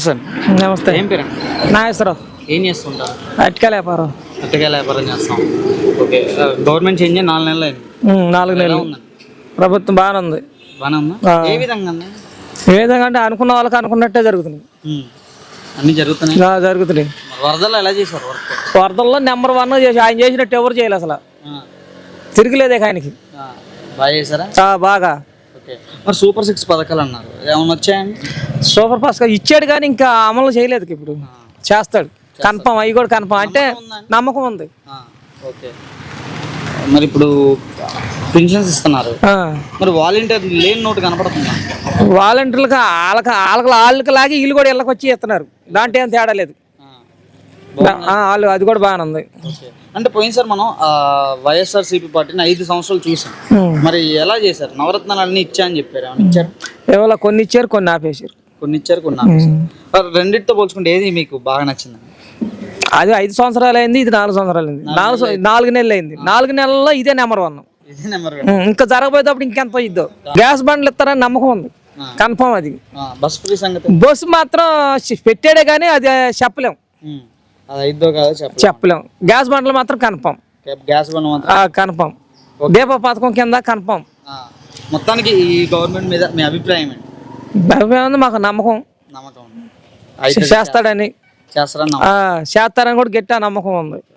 Sir నమస్తే. ఏం పేరు? నాగేశ్వరరావు. ఏం చేస్తుంటారు అటుకాల వ్యాపారం. అట్టగా వ్యాపారం చేస్తాం. ఓకే. గవర్నమెంట్ చేంజ్ అయ్యి నాలుగు నెలలు అయింది. నాలుగు నెలలు. ప్రభుత్వం బాగానే ఉంది. బాగానే ఉందా? ఆ. ఏ విధంగా ఏ విధంగా అంటే అనుకున్న వాళ్ళకి అనుకున్నట్టే జరుగుతుంది. ఉమ్. అన్నీ జరుగుతున్నాయి? ఇలా జరుగుతుంది మరి వరదలు ఎలా చేశారు వర్క్? వరదల్లో నెంబర్ వన్ చేసి ఆయన చేసినట్టు ఎవరు చేయలేదు అసలు. తిరిగిలేదే ఆయనకి. ఆ. బాగా చేశారా? ఆ, బాగా. ఓకే. మరి సూపర్ సిక్స్ పథకాలు అన్నారు. ఏమైనా వచ్చాయండి? సూపర్ ఫాస్ట్గా ఇచ్చాడు కానీ ఇంకా అమలు చేయలేదు ఇప్పుడు. చేస్తాడు. కన్ఫామ్ అవి కూడా కన్ఫామ్ అంటే. నమ్మకం ఉంది. ఓకే. మరి ఇప్పుడు పెన్షన్స్ ఇస్తున్నారు. మరి వాలంటీర్ లేని నోటు కనపడుతుందా? వాలంటీర్లకు వాళ్ళకి వాళ్ళకి వాళ్ళకి లాగి వీళ్ళు కూడా ఇళ్ళకి వచ్చి ఇస్తున్నారు. దాంట్లో ఏం తేడా లేదు. వాళ్ళు అది కూడా బాగానే ఉంది. అంటే పోయినసారి మనం వైఎస్ఆర్సీపీ పార్టీని ఐదు సంవత్సరాలు చూసాం. మరి ఎలా చేశారు? నవరత్నాలు అన్ని ఇచ్చా అని చెప్పారు ఇచ్చారు? ఎవరో కొన్ని ఇచ్చారు కొన్ని ఆపేసారు కొన్ని ఇచ్చారు కొన్ని ఆపేశారు. రెండింటితో పోల్చుకుంటే ఏది మీకు బాగా నచ్చింది? అది ఐదు సంవత్సరాలు అయింది ఇది నాలుగు సంవత్సరాలు అయింది. నాలుగు నాలుగు నెలలు. అయింది. నాలుగు నెలల్లో ఇదే నెంబర్ వన్. ఇంకా జరగబోయేటప్పుడు ఇంకెంత ఇద్దో గ్యాస్ బండ్లు ఇస్తారని నమ్మకం ఉంది. కన్ఫర్మ్ అది. బస్ ఫ్రీ సంగతి. బస్సు మాత్రం పెట్టాడే కానీ అది చెప్పలేం. చెప్పలేం. గ్యాస్ బండ్లు మాత్రం కన్ఫర్మ్ గ్యాస్ బండ్ మాత్రం. కన్ఫర్మ్ దీప పథకం కింద కన్ఫర్మ్ ఆ. మొత్తానికి ఈ గవర్నమెంట్ మీద మీ అభిప్రాయం అభిప్రాయం మాకు నమ్మకం. నమ్మకం చేస్తాడని. చేస్తారని కూడా గట్టిగా నమ్మకం ఉంది.